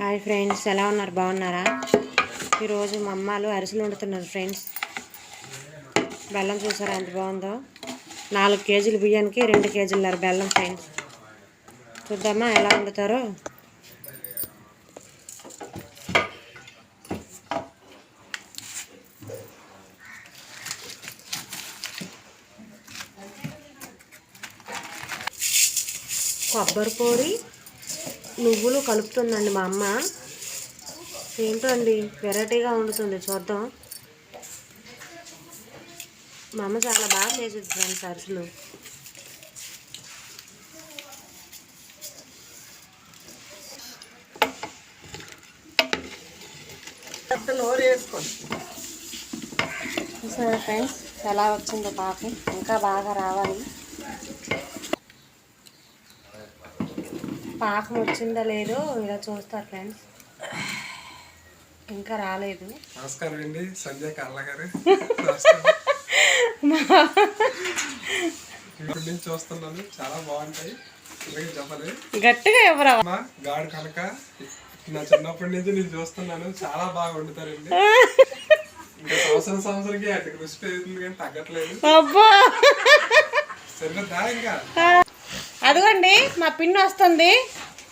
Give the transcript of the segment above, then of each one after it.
Hi friends ఎలా ఉన్నారు? బాగున్నారా? ఈరోజు మా అమ్మాలు అరిసెలు వండుతున్నారు ఫ్రెండ్స్. బెల్లం చూసారా? ఎంత బాగుందో. నాలుగు కేజీలు బియ్యానికి రెండు కేజీలున్నారు బెల్లం ఫ్రెండ్స్. చూద్దామా ఎలా వండుతారో. కొబ్బరి పొడి నువ్వులు కలుపుతుందండి మా అమ్మ. ఏంటో అండి వెరైటీగా వండుతుంది చూద్దాం. మా అమ్మ చాలా బాగా చేసేది ఫ్రెండ్స్ అరిసెలు. చూసారా ఫ్రెండ్స్? ఎలా వచ్చిందో పాపం. ఇంకా బాగా రావాలి. పాకం వచ్చిందా లేదో ఇలా చూస్తారు ఫ్రెండ్స్ ఇంకా రాలేదు. నమస్కారం అండి. సంజయ్ కళ్ళ గారు. ఇప్పటి నుంచి చూస్తున్నాను. చాలా బాగుంటాయి. ఇలాగే చెప్పాలి గట్టిగా ఎవరా అమ్మా గాడు కనుక నా చిన్నప్పటి నుంచి నేను చూస్తున్నాను. చాలా బాగా వండుతారండి. ఇంకా సంవత్సరం సంవత్సరంకి అటు రుచి పెరుగుతుంది కానీ తగ్గట్లేదు. అబ్బా! సరిపోద్దా ఇంకా? అదిగోండి మా పిన్ని వస్తుంది.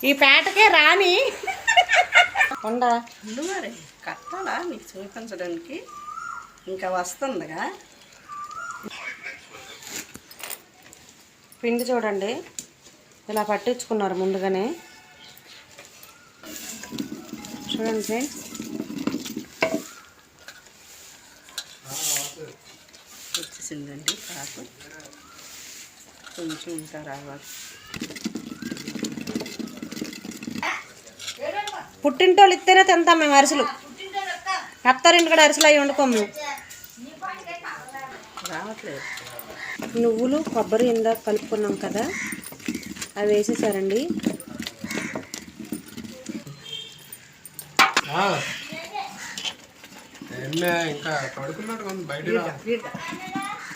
ఈ పేటకే రాని ఉండ? మరి కట్టాలా మీకు చూపించడానికి? ఇంకా వస్తుందిగా. పిండి చూడండి. ఇలా పట్టించుకున్నారు ముందుగానే. చూడండి ఫ్రెండ్స్. వచ్చేసిందండి కొంచెం ఇంకా రావాలి పుట్టింటోళ్ళు ఇస్తేనే తింటాం మేము అరిసెలు. అత్తారింటి కూడా అరిసెలు అవి వండుకోము మేము. రావట్లేదు. నువ్వులు కొబ్బరి ఇందాక కలుపుకున్నాం కదా అవి వేసేసారండి.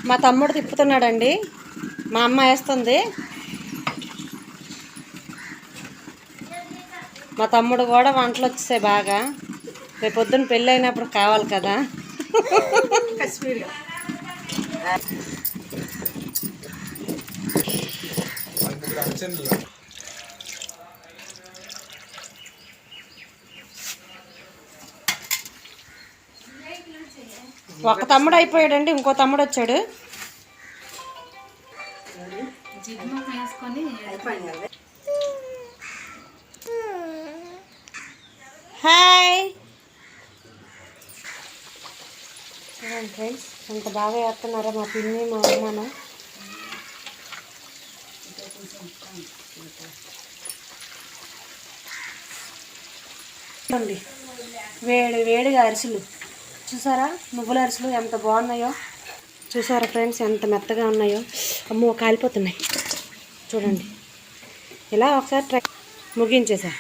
మా తమ్ముడు తిప్పుతున్నాడండి. మా అమ్మ వేస్తుంది. మా తమ్ముడు కూడా వంటలు వచ్చేసాయి బాగా. రేపు పొద్దున్న పెళ్ళి అయినప్పుడు కావాలి కదా. ఒక తమ్ముడు అయిపోయాడండి ఇంకో తమ్ముడు వచ్చాడు. హాయ్. చూడండి ఫ్రెండ్స్ ఎంత బాగా వేస్తున్నారో మా పిన్ని మా అమ్మను చూడండి వేడి వేడిగా అరిసెలు. చూసారా? నువ్వుల అరిసెలు ఎంత బాగున్నాయో. చూసారా ఫ్రెండ్స్ ఎంత మెత్తగా ఉన్నాయో? అమ్మో కాలిపోతున్నాయి. చూడండి. ఇలా ఒకసారి ట్రై ముగించేసా.